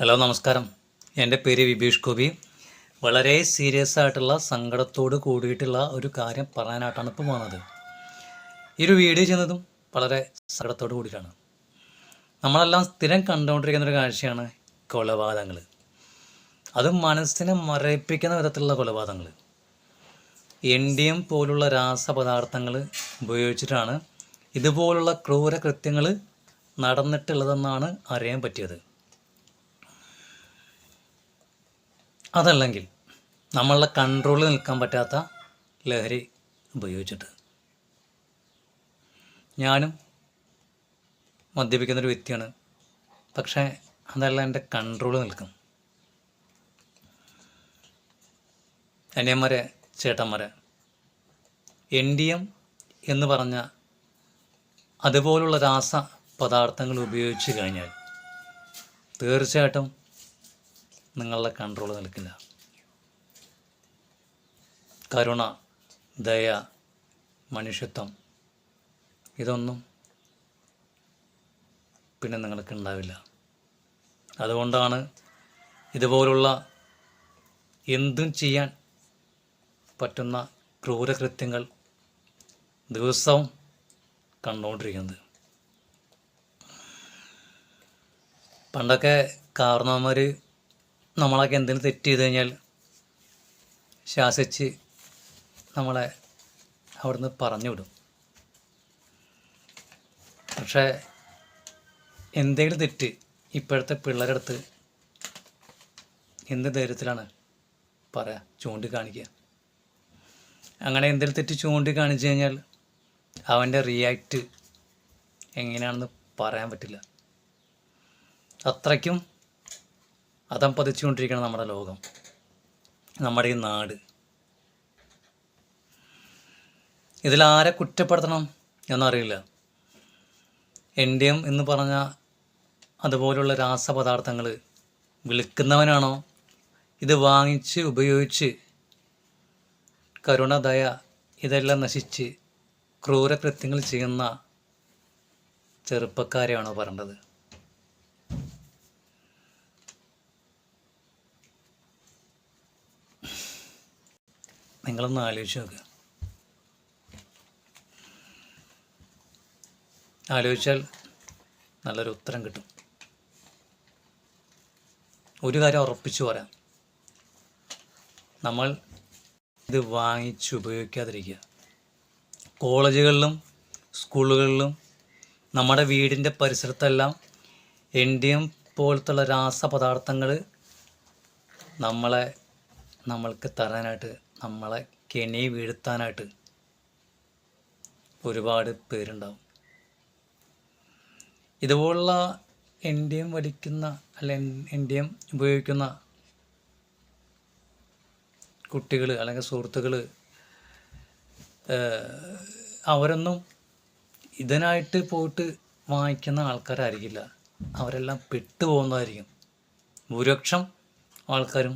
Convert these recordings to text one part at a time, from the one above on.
Hello നമസ്കാരം. എന്റെ പേര് വിഭീഷ് ഗോപി. വളരെ സീരിയസ് ആയിട്ടുള്ള സങ്കടത്തോട് കൂടിയിട്ടുള്ള ഒരു കാര്യം പറയാനായിട്ടാണ് ഇപ്പോൾ പോകുന്നത്. ഈ ഒരു വീഡിയോ ചെയ്യുന്നതും വളരെ സങ്കടത്തോട് കൂടിയിട്ടാണ്. നമ്മളെല്ലാം സ്ഥിരം കണ്ടുകൊണ്ടിരിക്കുന്ന ഒരു കാഴ്ചയാണ് കൊലപാതകങ്ങൾ. അത് മനസ്സിനെ മരയിപ്പിക്കുന്ന വിധത്തിലുള്ള കൊലപാതകങ്ങൾ. എൻ ഡി എം പോലുള്ള രാസപദാർത്ഥങ്ങൾ ഉപയോഗിച്ചിട്ടാണ് ഇതുപോലുള്ള ക്രൂര കൃത്യങ്ങൾ നടന്നിട്ടുള്ളതെന്നാണ് അറിയാൻ പറ്റിയത്. അതല്ലെങ്കിൽ നമ്മളുടെ കൺട്രോളിൽ നിൽക്കാൻ പറ്റാത്ത ലഹരി ഉപയോഗിച്ചിട്ട്. ഞാനും മദ്യപിക്കുന്നൊരു വ്യക്തിയാണ്. പക്ഷേ അതല്ല എന്റെ കൺട്രോൾ നിൽക്കും. അനിയന്മാരെ ചേട്ടന്മാരെ എൻ ഡി എം എന്ന് പറഞ്ഞ അതുപോലുള്ള രാസ പദാർത്ഥങ്ങൾ ഉപയോഗിച്ച് കഴിഞ്ഞാൽ തീർച്ചയായിട്ടും നിങ്ങളുടെ കൺട്രോൾ നിൽക്കില്ല. കരുണ ദയ മനുഷ്യത്വം ഇതൊന്നും പിന്നെ നിങ്ങൾക്ക് ഉണ്ടാവില്ല. അതുകൊണ്ടാണ് ഇതുപോലുള്ള എന്തും ചെയ്യാൻ പറ്റുന്ന ക്രൂരകൃത്യങ്ങൾ ദിവസവും കണ്ടുകൊണ്ടിരിക്കുന്നത്. പണ്ടൊക്കെ കാരണവന്മാർ നമ്മളൊക്കെ എന്തെങ്കിലും തെറ്റ് ചെയ്ത് കഴിഞ്ഞാൽ ശാസിച്ച് നമ്മളെ അവിടുന്ന് പറഞ്ഞു വിടും പക്ഷേ എന്തെങ്കിലും തെറ്റ് ഇപ്പോഴത്തെ പിള്ളേരുടെ അടുത്ത് എന്ത് ധൈര്യത്തിലാണ് പറയാ ചൂണ്ടിക്കാണിക്കുക. അങ്ങനെ എന്തെങ്കിലും തെറ്റ് ചൂണ്ടിക്കാണിച്ചു കഴിഞ്ഞാൽ അവന്റെ റിയാക്റ്റ് എങ്ങനെയാണെന്ന് പറയാൻ പറ്റില്ല. അത്രയ്ക്കും അതം പതിച്ചുകൊണ്ടിരിക്കണം നമ്മുടെ ലോകം. നമ്മുടെ ഈ നാട്. ഇതിലാരെ കുറ്റപ്പെടുത്തണം എന്നറിയില്ല. എൻ ഡി എം എന്ന് പറഞ്ഞ അതുപോലുള്ള രാസപദാർത്ഥങ്ങൾ വിളിക്കുന്നവനാണോ? ഇത് വാങ്ങിച്ച് ഉപയോഗിച്ച് കരുണ ദയ ഇതെല്ലാം നശിച്ച് ക്രൂരകൃത്യങ്ങൾ ചെയ്യുന്ന ചെറുപ്പക്കാരെയാണോ പറയേണ്ടത്? നിങ്ങളൊന്ന് ആലോചിച്ച് നോക്കുക ആലോചിച്ചാൽ നല്ലൊരു ഉത്തരം കിട്ടും. ഒരു കാര്യം ഉറപ്പിച്ചു പറയാം. നമ്മൾ ഇത് വാങ്ങിച്ച് ഉപയോഗിക്കാതിരിക്കുക. കോളേജുകളിലും സ്കൂളുകളിലും നമ്മുടെ വീടിന്റെ പരിസരത്തെല്ലാം എൻ ഡി എം പോലത്തുള്ള രാസപദാർത്ഥങ്ങൾ നമ്മളെ നമ്മൾക്ക് തരാനായിട്ട് നമ്മളെ കെണി വീഴ്ത്താനായിട്ട് ഒരുപാട് പേരുണ്ടാവും. ഇതുപോലുള്ള എൻ ഡി എം വലിക്കുന്ന അല്ല എൻ ഡി എം ഉപയോഗിക്കുന്ന കുട്ടികൾ അല്ലെങ്കിൽ സുഹൃത്തുക്കൾ അവരൊന്നും ഇതിനായിട്ട് പോയിട്ട് വാങ്ങിക്കുന്ന ആൾക്കാരായിരിക്കില്ല. അവരെല്ലാം പെട്ടുപോകുന്നതായിരിക്കും ഭൂരിപക്ഷം ആൾക്കാരും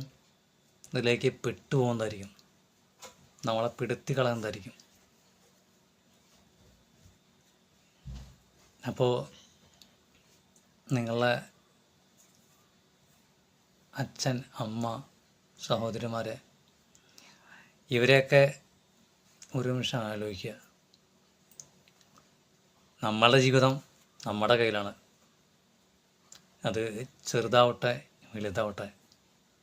ഇതിലേക്ക് പെട്ടുപോകുന്നതായിരിക്കും നമ്മളെ പിടുത്തി കളയുന്നതായിരിക്കും അപ്പോൾ നിങ്ങളെ അച്ഛൻ അമ്മ സഹോദരിമാരെ ഇവരെയൊക്കെ ഒരു നിമിഷം ആലോചിക്കുക. നമ്മളുടെ ജീവിതം നമ്മുടെ കയ്യിലാണ്. അത് ചെറുതാവട്ടെ വലുതാവട്ടെ.